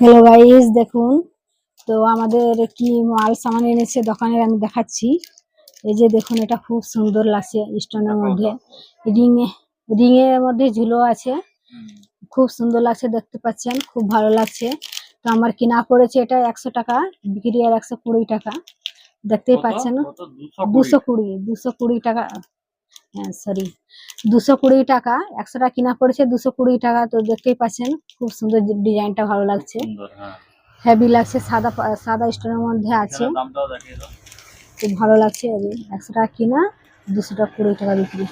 Hello guys দেখুন। তো আমাদের কি মাল সামান এনেছে দোকানের আমি দেখাচ্ছি। এই যে দেখুন এটা খুব সুন্দর লাগছে স্টোনের মধ্যে। রিং রিং এর মধ্যে ঝুলো আছে। খুব সুন্দর লাগছে দেখতে পাচ্ছেন? খুব ভালো লাগছে। তো আমার কিনা পড়েছে এটা একশো টাকা বিক্রি আর একশো কুড়ি টাকা। দেখতেই পাচ্ছেন? দুশো কুড়ি দুশো কুড়ি টাকা। সরি দুশো কুড়ি টাকা একশোটা কিনা পড়েছে দুশো কুড়ি টাকা তো দেখতেই পাচ্ছেন। খুব সুন্দর ডিজাইনটা ভালো লাগছে। সুন্দর হ্যাঁ। হেভি লাগছে সাদা সাদা স্টোনের মধ্যে আছে। খুব ভালো লাগছে একশো টাকা কিনা দুশো টাকা কুড়ি টাকা বিক্রি।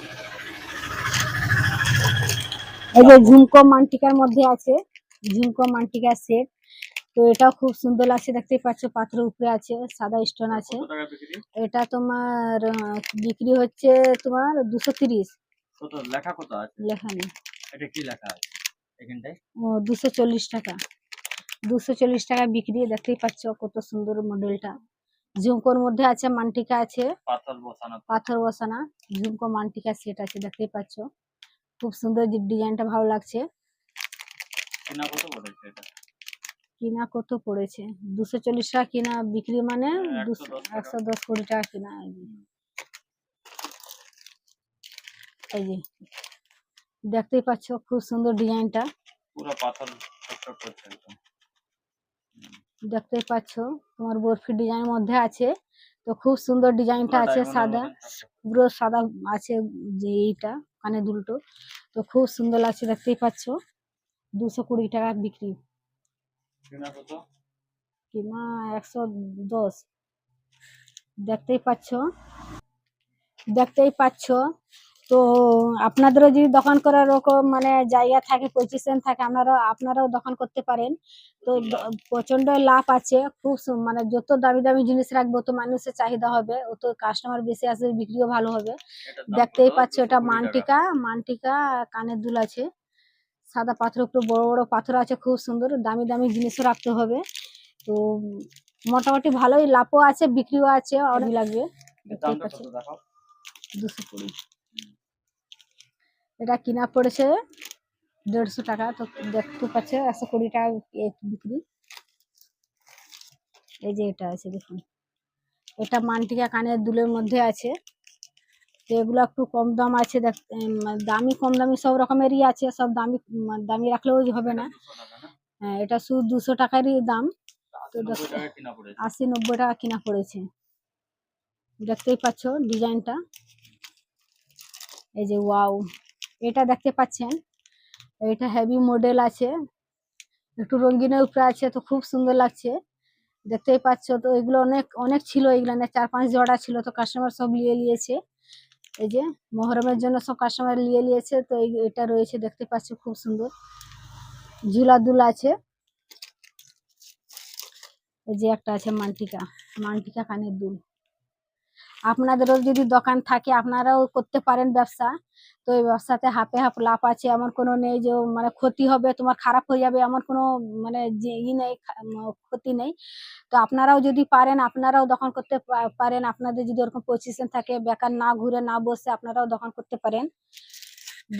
এই যে ঝুমকো মান্টিকার মধ্যে আছে ঝুমকো মান্টিকার সেট তো এটাও খুব সুন্দর লাগছে দেখতেই পাচ্ছ পাথরের উপরে আছে সাদা স্টোন আছে। এটা তোমার বিক্রি হচ্ছে তোমার দুশো তিরিশ। লেখা কত আছে? লেখা নেই। এটা কি লেখা আছে এখানটায়? ও দুশো চল্লিশ টাকা। দুশো চল্লিশ টাকা বিক্রি দেখতেই পাচ্ছ কত সুন্দর মডেলটা। ঝুমকোর মধ্যে আছে মান্টিকা আছে। পাথর বসানো। ঝুমকো মান্টিকা সেট আছে দেখতেই পাচ্ছ। খুব সুন্দর ডিজাইনটা ভালো লাগছে। কিনা কত পড়েছে? দুশো চল্লিশ টাকা কিনা বিক্রি মানে হ্যাঁ, একশো দশ কোটি টাকা কিনা। এই যে। দেখতেই পাচ্ছ খুব সুন্দর ডিজাইনটা। পুরো পাথর দেখতেই পাচ্ছ তোমার বরফি ডিজাইন মধ্যে আছে। তো খুব সুন্দর ডিজাইনটা আছে সাদা। পুরো সাদা আছে যে এইটা কানে দুলটো। তো খুব সুন্দর লাগছে দেখতেই পাচ্ছ। দুশো কুড়ি টাকা বিক্রি। কত? কিনা একশো দশ। দেখতেই পাচ্ছ? দেখতেই পাচ্ছ? তো আপনাদেরও যদি দোকান করার ওরকম মানে জায়গা থাকে পজিশন থাকে আপনারাও আপনারাও দোকান করতে পারেন। তো প্রচণ্ড লাভ আছে। খুব মানে যত দামি দামি জিনিস রাখব তো মানুষের চাহিদা হবে অত কাস্টমার বেশি আসবে বিক্রিও ভালো হবে। দেখতেই পাচ্ছ এটা মানটিকা মানটিকা কানের দুল আছে। সাদা পাথর উপরে বড় বড় পাথর আছে খুব সুন্দর। দামি দামি জিনিসও রাখতে হবে। তো মোটামুটি ভালোই লাভও আছে বিক্রিও আছে অনেক লাগবে। দুশো কুড়ি। এটা কিনা পড়েছে দেড়শো টাকা তো দেখতে পাচ্ছে একশো কুড়ি টাকা বিক্রি। এই যে এটা আছে দেখুন। এটা মানটিকা কানের দুলের মধ্যে আছে। তো এগুলো একটু কম দাম আছে দেখ দামি কম দামি সব রকমেরই আছে সব দামি দামি রাখলেও হবে না। 200 টাকা না হ্যাঁ, এটা শুধু দুশো টাকারই দাম। তো আশি নব্বই টাকা কিনা পড়েছে। দেখতেই পাচ্ছ ডিজাইনটা। এই যে ওয়াও এটা দেখতে পাচ্ছেন? এটা হেভি মডেল আছে। একটু রঙিনের উপরে আছে তো খুব সুন্দর লাগছে। দেখতেই পাচ্ছ তো এগুলো অনেক অনেক ছিল এগুলো চার পাঁচ জোড়া ছিল তো কাস্টমার সব নিয়ে নিয়েছে। এই যে মহরমের জন্য সব কাস্টমার লিয়ে নিয়েছে, তো এটা রয়েছে, দেখতে পাচ্ছি খুব সুন্দর। ঝুলা দুল আছে। এই যে একটা আছে মান্টিকা মান্টিকা কানের দুল। আপনাদেরও যদি দোকান থাকে, আপনারাও করতে পারেন ব্যবসা। তো এই ব্যবসাতে হাফে হাফ লাভ আছে এমন কোনো নেই যে মানে ক্ষতি হবে তোমার খারাপ হয়ে যাবে এমন কোনো মানে ই নেই ক্ষতি নেই। তো আপনারাও যদি পারেন আপনারাও দোকান করতে পারেন আপনাদের যদি ওরকম পজিশন থাকে বেকার না ঘুরে না বসে আপনারাও দোকান করতে পারেন।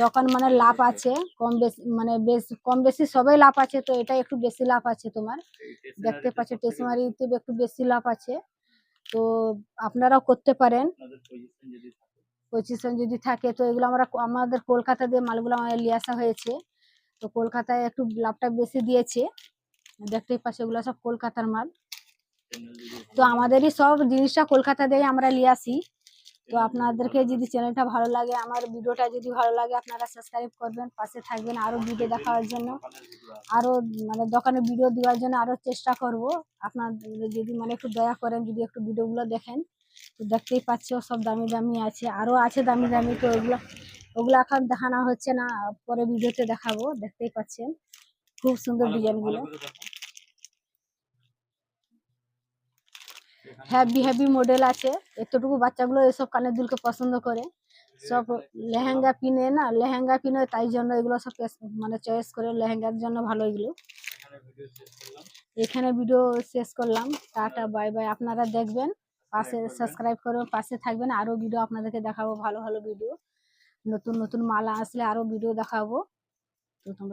দোকান মানে লাভ আছে কম বেশি মানে বেশ কম বেশি সবাই লাভ আছে তো এটা একটু বেশি লাভ আছে তোমার। দেখতে পাচ্ছ স্টেশনারিতে একটু বেশি লাভ আছে। তো আপনারাও করতে পারেন। পজিশন যদি থাকে, তো এগুলো আমরা আমাদের কলকাতা দিয়ে মালগুলো আমাদের নিয়ে আসা হয়েছে। তো কলকাতায় একটু লাভটা বেশি দিয়েছে। দেখতেই পাচ্ছ এগুলো সব কলকাতার মাল। তো আমাদেরই সব জিনিসটা কলকাতা দিয়ে আমরা নিয়ে আসি। তো আপনাদেরকে যদি চ্যানেলটা ভালো লাগে, আমার ভিডিওটা যদি ভালো লাগে, আপনারা সাবস্ক্রাইব করবেন, পাশে থাকবেন আরও ভিডিও দেখার জন্য। দোকানের video আছে। আরও মানে দোকানে ভিডিও দেওয়ার জন্য আরও চেষ্টা করব। আপনার যদি মানে একটু দয়া করেন, যদি একটু ভিডিওগুলো দেখেন। তো দেখতেই পাচ্ছ সব দামি দামি আছে আরও আছে দামি দামি তো ওগুলো ওগুলো এখন দেখানো হচ্ছে না পরে ভিডিওতে দেখাবো দেখতেই পাচ্ছেন খুব সুন্দর ভালো করে- ডিজাইনগুলো। করে দেখো। হ্যাভি হ্যাভি মডেল আছে এতটুকু বাচ্চাগুলো এসব কানের দুলকে পছন্দ করে। সব লেহেঙ্গা পিনে। না লেহেঙ্গা পিনে তাই জন্য এগুলো সব মানে চয়েস করে লেহেঙ্গার জন্য ভালো এগুলো। এখানে ভিডিও শেষ করলাম। এখানে ভিডিও শেষ করলাম টাটা বাই বাই আপনারা দেখবেন। পাশে সাবস্ক্রাইব করবেন। পাশে থাকবেন আরও ভিডিও আপনাদেরকে দেখাবো ভালো ভালো ভিডিও নতুন নতুন মালা আসলে আরও ভিডিও দেখাবো। তো তোমরা